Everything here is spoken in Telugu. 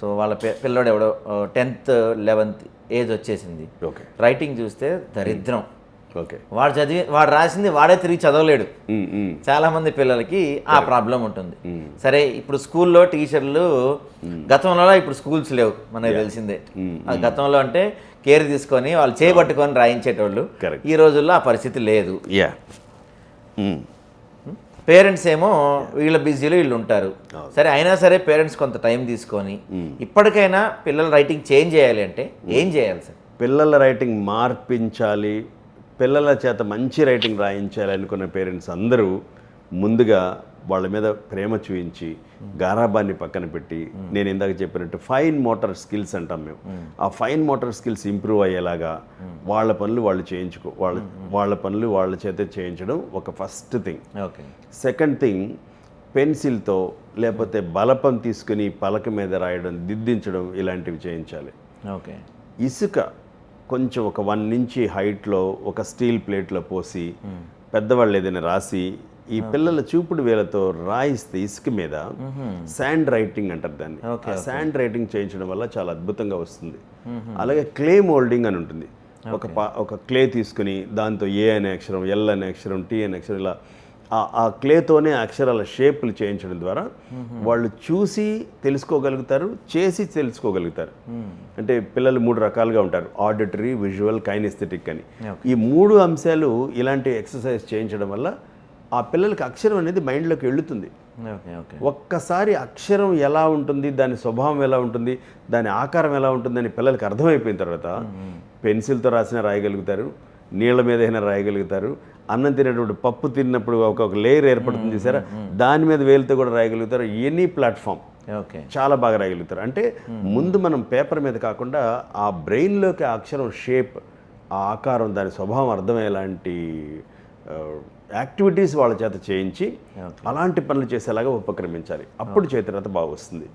సో వాళ్ళ పిల్లోడు ఎవడో టెన్త్ లెవెన్త్ ఏజ్ వచ్చేసింది. ఓకే. రైటింగ్ చూస్తే దరిద్రం. ఓకే. వాడు చదివి వాడు రాసింది వాడే తిరిగి చదవలేడు. చాలా మంది పిల్లలకి ఆ ప్రాబ్లం ఉంటుంది. సరే ఇప్పుడు స్కూల్లో టీచర్లు గతంలో ఇప్పుడు స్కూల్స్ లేవు మనకు తెలిసిందే. గతంలో అంటే కేర్ తీసుకొని వాళ్ళు చేయబట్టుకొని రాయించేటోళ్ళు. ఈ రోజుల్లో ఆ పరిస్థితి లేదు. యా పేరెంట్స్ ఏమో వీళ్ళ బిజీలో వీళ్ళు ఉంటారు సరే అయినా సరే పేరెంట్స్ కొంత టైం తీసుకొని ఇప్పటికైనా పిల్లల రైటింగ్ చేంజ్ చేయాలి అంటే ఏం చేయాలి సార్? పిల్లల రైటింగ్ మార్పించాలి పిల్లల చేత మంచి రైటింగ్ రాయించాలి అనుకున్న పేరెంట్స్ అందరూ ముందుగా వాళ్ళ మీద ప్రేమ చూపించి గారాబాన్ని పక్కన పెట్టి నేను ఇందాక చెప్పినట్టు ఫైన్ మోటార్ స్కిల్స్ అంటాం మేము. ఆ ఫైన్ మోటార్ స్కిల్స్ ఇంప్రూవ్ అయ్యేలాగా వాళ్ళ పనులు వాళ్ళు చేయించుకో వాళ్ళ వాళ్ళ పనులు వాళ్ళ చేత చేయించడం ఒక first thing. Okay. Second thing పెన్సిల్తో లేకపోతే బలపం తీసుకుని పలక మీద రాయడం దిద్దించడం ఇలాంటివి చేయించాలి. ఓకే. ఇసుక కొంచెం ఒక వన్ నుంచి హైట్లో ఒక స్టీల్ ప్లేట్లో పోసి పెద్దవాళ్ళు ఏదైనా రాసి ఈ పిల్లల చూపుడు వేలతో రాయిస్తే ఇసుక మీద శాండ్ రైటింగ్ అంటారు దాన్ని. శాండ్ రైటింగ్ చేయించడం వల్ల చాలా అద్భుతంగా వస్తుంది. అలాగే క్లే మోల్డింగ్ అని ఉంటుంది. ఒక పా ఒక క్లే తీసుకుని దాంతో ఏ అనే అక్షరం ఎల్ అనే అక్షరం టీ అనే అక్షరం ఇలా ఆ- ఆ క్లేతోనే అక్షరాల షేపులు చేయించడం ద్వారా వాళ్ళు చూసి తెలుసుకోగలుగుతారు చేసి తెలుసుకోగలుగుతారు. అంటే పిల్లలు మూడు రకాలుగా ఉంటారు. ఆడిటరీ విజువల్ కైనెస్థెటిక్ అని. ఈ మూడు అంశాలు ఇలాంటి ఎక్సర్సైజ్ చేయించడం వల్ల ఆ పిల్లలకి అక్షరం అనేది మైండ్లోకి వెళుతుంది ఒక్కసారి అక్షరం ఎలా ఉంటుంది దాని స్వభావం ఎలా ఉంటుంది దాని ఆకారం ఎలా ఉంటుందని పిల్లలకి అర్థమైపోయిన తర్వాత పెన్సిల్తో రాసినా రాయగలుగుతారు నీళ్ళ మీద అయినా రాయగలుగుతారు అన్నం తినేటప్పుడు పప్పు తిన్నప్పుడు ఒక ఒక లేయర్ ఏర్పడుతుంది చూసారా? దాని మీద వేలుతో కూడా రాయగలుగుతారు ఎనీ ప్లాట్ఫామ్. ఓకే. చాలా బాగా రాయగలుగుతారు. అంటే ముందు మనం పేపర్ మీద కాకుండా ఆ బ్రెయిన్లోకి ఆ అక్షరం షేప్ ఆ ఆకారం దాని స్వభావం అర్థమయ్యేలాంటి యాక్టివిటీస్ వాళ్ళ చేత చేయించి అలాంటి పనులు చేసేలాగా ఉపక్రమించాలి. అప్పుడు చేతిరాత బాగా వస్తుంది.